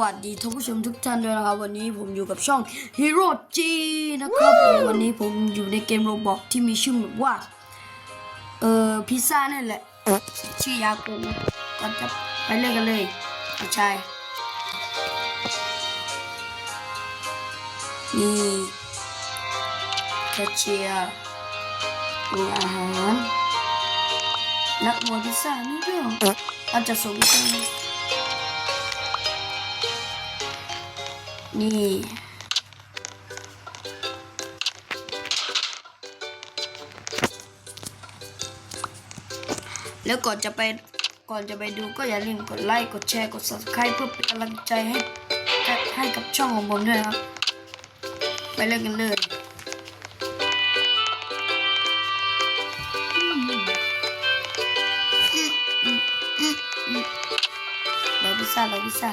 วัสดีท่านผู้ชมทุกท่านด้วยนะครับ วันนี้ผมอยู่กับช่อง Hero G นะครับ วันนี้ผมอยู่ในเกมโรบอกที่มีชื่อแบบว่า เออพิซซ่านั่นแหละ ชื่อยากูก็จะไปเล่นกันเลยไม่ใช่นี่แคชเชียร์มีอาหารนักมวยพิซซ่านี่ด้วยเหรออาจจะส่งพิซซ่าน นี่ แล้วก่อนจะไปก่อนจะไปดูก็อย่าลืมกดไลค์ กดแชร์ กด subscribe เพื่อเป็นกำลังใจให้ให้กับช่องของผมด้วยครับ ไปเริ่มกันเลยเราพิซซ่าเราพิซซ่า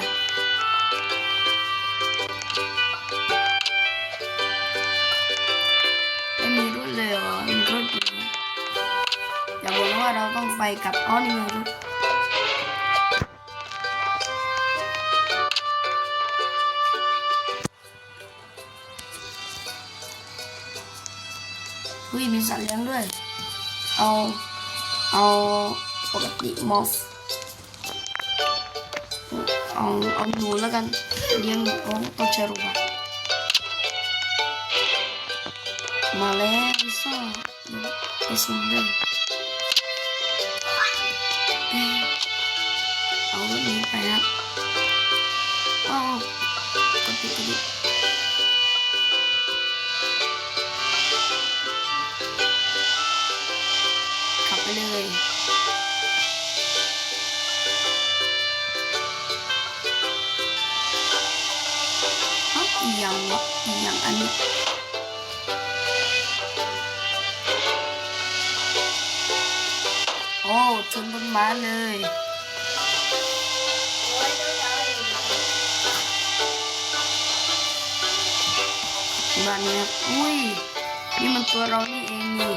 เราต้องไปกับอ๋อนี่ไงรถอุ้ยมีสัตว์เลี้ยงด้วย เอา เอาปกติมอสเอา เอาหนูแล้วกัน เลี้ยงหนูต้องต้องใช้รูปแบบมาแล้วพิซซ่าวไปส่งเลย เอารถนี้ไปครับอ้าวกดปิดกดปิดขับไปเลยอ้าอีหยังวะอีหยังอันนี้โอ้ชนต้นไม้เลย บ้านเนี้ยอุ้ย นี่มันตัวเรานี่เองนี่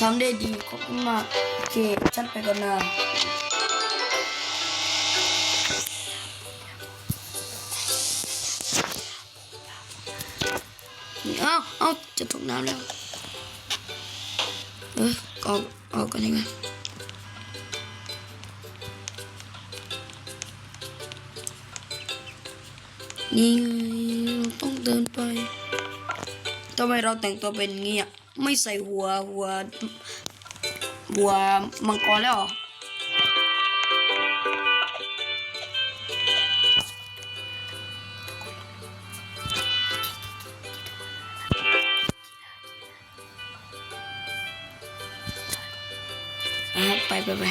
ทำได้ดีขอบคุณมากโอเคฉันไปก่อนนะเอาเอาจะตกน้ำแล้ว เออออกออกกันยังไง นี่ไงเราต้องเดินไปทำไมเราแต่งตัวเป็นเงี้อะไม่ใส่หัวหัวบัวมังกรแล้วเออะไปไปไป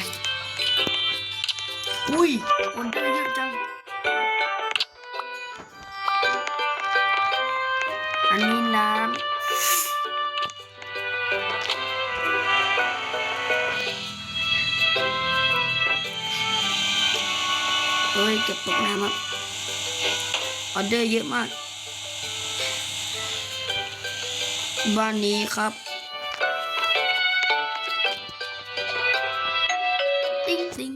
อุ้ยคนเยอะจัง น้ำเฮ้ยเก็บตกน้ำครับออเดอร์เยอะมาก บ้านนี้ครับติ๊งติ๊ง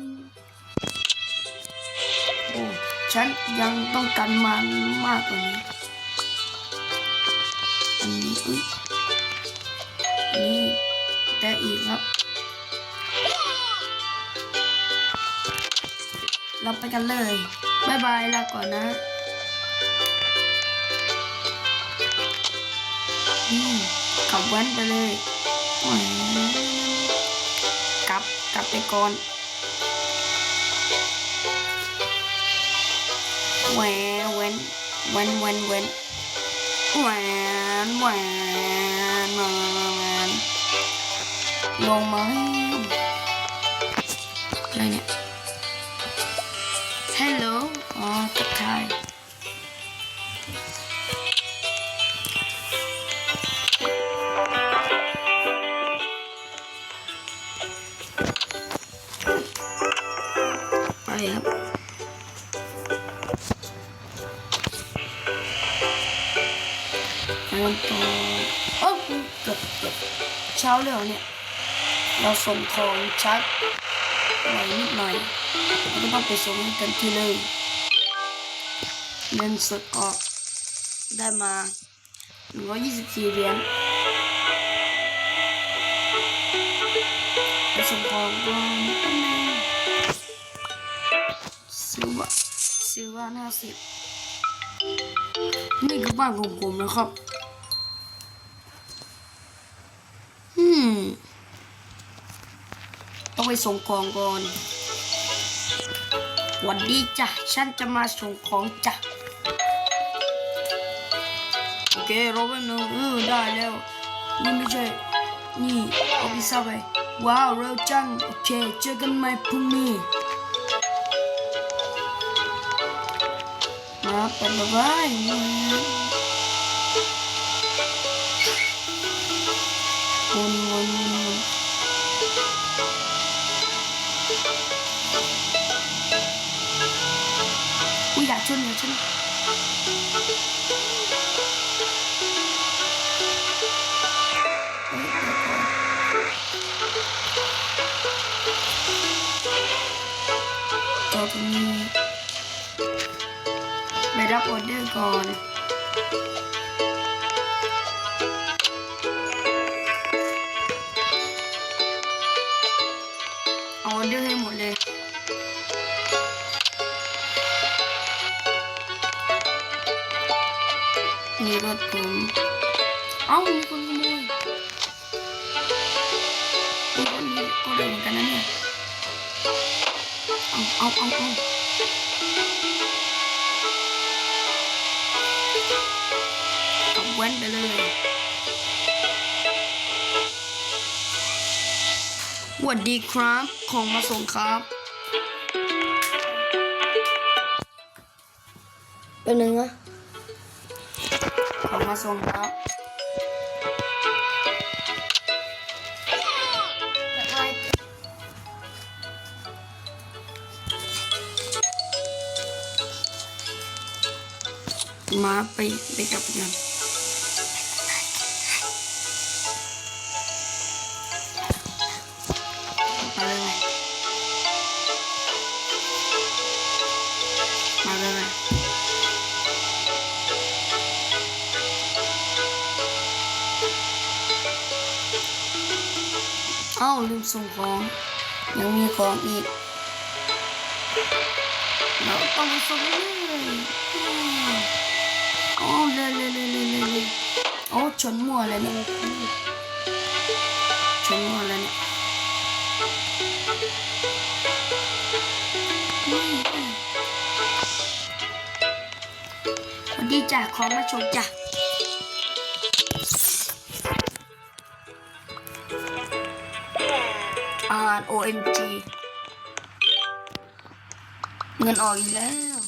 โอ้ฉันยังต้องการมันมากกว่านี้ นนี้อุ้ยอันนี้แต่อีกครับ เราไปกันเลยบายบายลาก่อนนะนี่ขับแว้นไปเลยกลับกลับไปก่อนแหวนแหวนแหวนแหวน ngoan ngoan ngoan ngon mới. Đây nè. Hello. Oh, tất cả ไปกันต่อโอ้เกือบเกือบเช้าเลยเหรอเนี่ย เราส่งของชักหน่อยนิดหน่อยเราก็ต้องไปส่งให้เต็มที่เลยเงินสดออกได้มา124เหรียญไปส่งของก่อนแป๊บนึงซื้อว่าซื้อว่าห้าสิบนี่คือบ้านของผมนะครับ อืม ต้อง ไปส่งของก่อน วันดีจ้ะ ฉันจะมาส่งของจ้ะ โอเครอแป๊บนึงเออได้แล้ว นี่ไม่ใช่ นี่เอาพิซซ่าไปว้าวเร็วจัง โอเค เจอกันใหม่พรุ่งนี้มาเปิดเลยวนวนวนวนอุ้ยอยากชนอยากชนเฮ้ยเดี๋ยวก่อน จอดตรงนี้ไปรับอ อเดอร์ก่อนเอาออเดอร์ให้หมดเลยนี่รถผ แว้นไปเลยสวัสดีครับ ของมาส่งครับ เป็นหนึ่งอะของมาส่งครับมาไปไปกับกัน ลืมส่งของ ยังมีของอีก เราต้องไปส่งเลยอืมอ๋อเลยเลยเลยเลยเลยโอ้ชนมัวเลยนี่ยชนมัวเลยนี่ยอืมอืมสวัสดีจ้ะขอมาชมจ้ะาหาร OMG เงินออกอีกแล้ว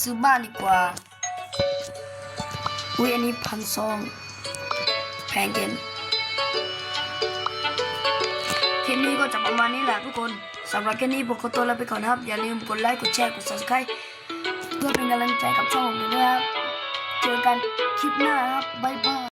ซื้อบ้านดีกว่าอุ้ยอันนี้พันซองแพงเกินคลิปนี้ก็จะประมาณนี้แหละทุกคนสำหรับแค่นี้ผมขอตัวลาไปก่อนนะครับ อย่าลืมกดไลค์กดแชร์กด subscribe เพื่อเป็นกำลังใจกับช่องของผมด้วยครับ เจอกันคลิปหน้าครับบ๊ายบาย